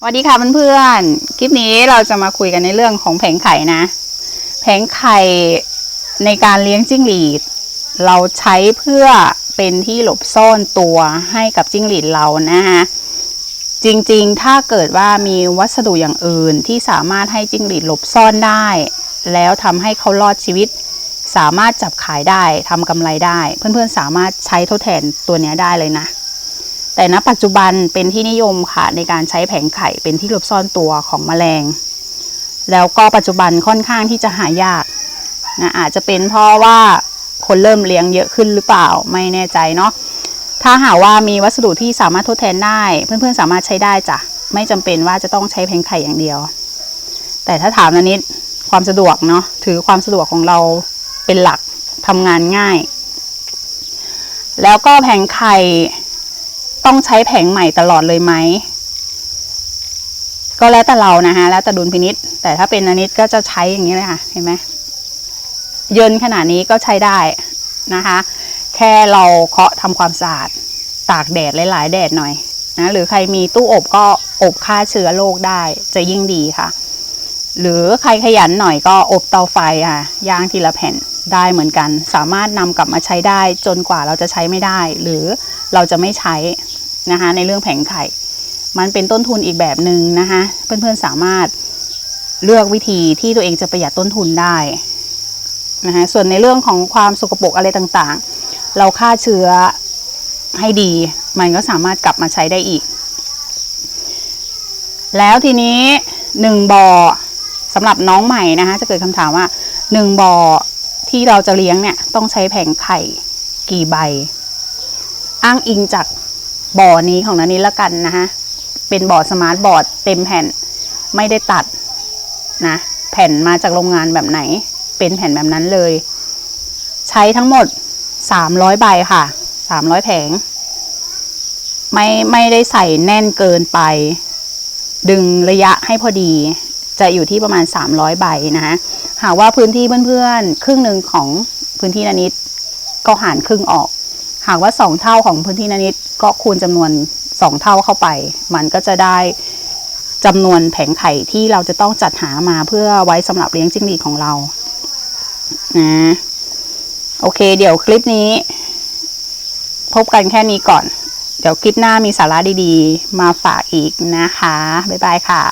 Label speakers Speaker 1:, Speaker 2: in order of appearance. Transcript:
Speaker 1: สวัสดีค่ะเพื่อนๆ คลิปนี้เราจะมาคุยกันในเรื่องของแผงไข่นะ แผงไข่ในการเลี้ยงจิ้งหรีด เราใช้เพื่อเป็นที่หลบซ่อนตัวให้กับจิ้งหรีดเรานะคะจริงๆ ถ้าเกิดว่ามีวัสดุอย่างอื่นที่สามารถให้จิ้งหรีดหลบซ่อนได้ แล้วทำให้เขารอดชีวิต สามารถจับขายได้ทำกำไรได้ เพื่อนๆสามารถใช้ทดแทนตัวนี้ได้เลยนะ แต่ณปัจจุบันเป็นที่นิยมค่ะในการใช้แผงไข่เป็นที่หลบซ่อนตัวของแมลง แล้วก็ปัจจุบันค่อนข้างที่จะหายากนะอาจจะเป็นเพราะว่าคนเริ่มเลี้ยงเยอะขึ้นหรือเปล่าไม่แน่ใจเนาะถ้าหากว่ามีวัสดุที่สามารถทดแทนได้ เพื่อนๆสามารถใช้ได้จ้ะไม่จำเป็นว่าจะต้องใช้แผงไข่อย่างเดียว แต่ถ้าถามนันนิดความสะดวกเนาะถือความสะดวกของเราเป็นหลักทำงานง่าย แล้วก็แผงไข่ ต้องใช้แผงใหม่ตลอดเลยไหม ก็แล้วแต่เรานะคะแล้วแต่ดุลพินิษแต่ถ้าเป็นอนิดก็จะใช้อย่างนี้เลยค่ะ เห็นไหมเยินขนาดนี้ก็ใช้ได้นะคะ แค่เราเคาะทำความสะอาดตากแดดหลายๆ แดดหน่อยนะหรือใครมีตู้อบก็อบฆ่าเชื้อโรคได้จะยิ่งดีค่ะ หรือใครขยันหน่อยก็อบเตาไฟค่ะย่างทีละแผ่นได้เหมือนกัน สามารถนำกลับมาใช้ได้จนกว่าเราจะใช้ไม่ได้ หรือเราจะไม่ใช้ นะคะในเรื่องแผงไข่ มันเป็นต้นทุนอีกแบบหนึ่งนะคะเพื่อนๆสามารถเลือกวิธีที่ตัวเองจะประหยัดต้นทุนได้นะคะส่วนในเรื่องของความสกปรกอะไรต่างๆ เราฆ่าเชื้อให้ดี มันก็สามารถกลับมาใช้ได้อีก แล้วทีนี้หนึ่งบ่อสำหรับน้องใหม่นะคะจะเกิดคำถามว่าหนึ่งบ่อที่เราจะเลี้ยงเนี่ยต้องใช้แผงไข่กี่ใบ อ้างอิงจาก บ่อนี้ของนันนี้ละกันนะคะเป็นบ่อสมาร์ทบอร์ดเต็มแผ่นไม่ได้ตัดนะ แผ่นมาจากโรงงานแบบไหน เป็นแผ่นแบบนั้นเลย ใช้ทั้งหมด 300 ใบค่ะ 300 แผง ไม่ไม่ได้ใส่แน่นเกินไป ดึงระยะให้พอดี จะอยู่ที่ประมาณ 300 ใบนะคะหากว่าพื้นที่เพื่อนๆ ครึ่งหนึ่งของพื้นที่นานิดก็หารครึ่งออก หากว่า 2 เท่าของพื้นที่นานิดก็คูณจำนวน 2 เท่าเข้าไป มันก็จะได้จำนวนแผงไข่ที่เราจะต้องจัดหามาเพื่อไว้สำหรับเลี้ยงจิ้งหรีดของเรานะโอเค เดี๋ยวคลิปนี้ พบกันแค่นี้ก่อน เดี๋ยวคลิปหน้ามีสาระดีๆ มาฝากอีกนะคะ บ๊ายบายค่ะ